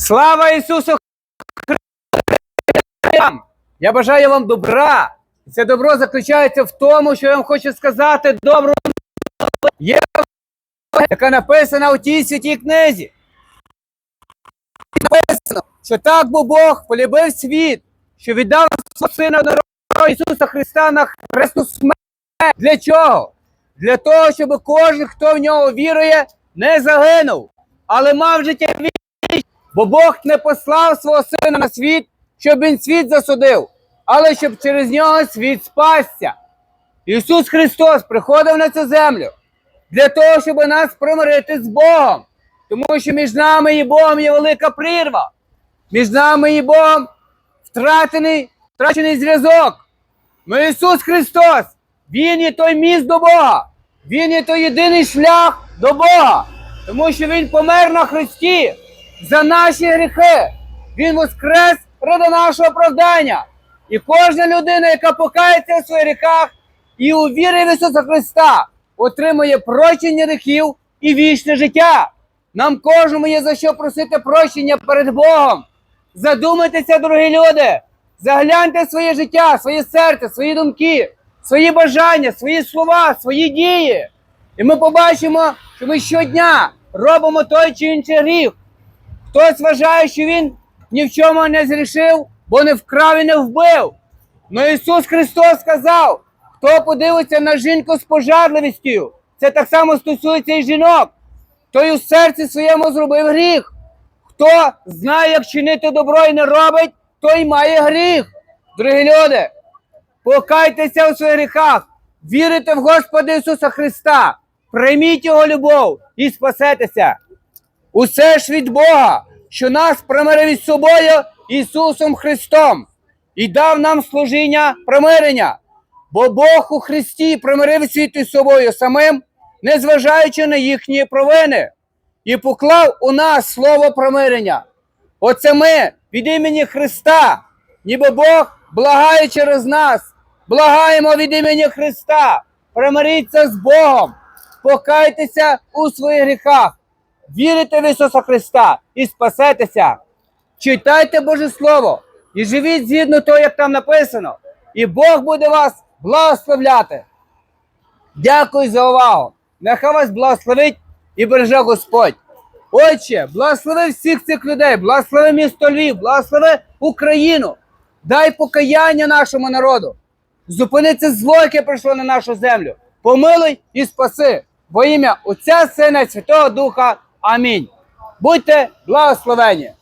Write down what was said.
Слава Ісусу Христу! Я бажаю вам добра. Це добро заключається в тому, що я вам хочу сказати добру. Є яка написана у тій святій книзі. Написано, що так бо Бог полюбив світ, що віддав свого сина народного Ісуса Христа на хресту смерть. Для чого? Для того, щоб кожен, хто в нього вірує, не загинув, але мав життя вічне. Бо Бог не послав свого сина на світ, щоб він світ засудив, але щоб через нього світ спасся. Ісус Христос приходив на цю землю для того, щоб нас примирити з Богом. Тому що між нами і Богом є велика прірва. Між нами і Богом втратений, втрачений зв'язок. Ну Ісус Христос, Він є той міст до Бога. Він є той єдиний шлях до Бога. Тому що Він помер на Христі за наші гріхи. Він воскрес ради нашого оправдання. І кожна людина, яка покається у своїх гріхах і увірить в Ісуса Христа, отримує прощення гріхів і вічне життя. Нам кожному є за що просити прощення перед Богом. Задумайтеся, дорогі люди, загляньте своє життя, своє серце, свої думки, свої бажання, свої слова, свої дії. І ми побачимо, що ми щодня робимо той чи інший гріх. Хтось вважає, що він ні в чому не зрішив, бо не вкрав і не вбив. Но Ісус Христос сказав, хто подивиться на жінку з пожарливістю, це так само стосується і жінок, той у серці своєму зробив гріх. Хто знає, як чинити добро і не робить, той має гріх. Дорогі люди, покайтеся у своїх гріхах, вірите в Господа Ісуса Христа, прийміть Його любов і спасетеся. Усе ж від Бога, що нас примирив із собою Ісусом Христом і дав нам служіння примирення. Бо Бог у Христі примирив світ із собою самим, незважаючи на їхні провини, і поклав у нас слово примирення. Оце ми від імені Христа, ніби Бог благає через нас, благаємо від імені Христа, примиріться з Богом, покайтеся у своїх гріхах, вірите в Ісуса Христа і спасетеся. Читайте Боже Слово і живіть згідно того, як там написано, і Бог буде вас благословляти. Дякую за увагу. Нехай вас благословить і береже Господь. Отче, благослови всіх цих людей, благослови місто Львів, благослови Україну. Дай покаяння нашому народу. Зупини це зло, яке прийшло на нашу землю. Помилуй і спаси. Во ім'я Отця, Сина і Святого Духа. Амінь. Будьте благословені.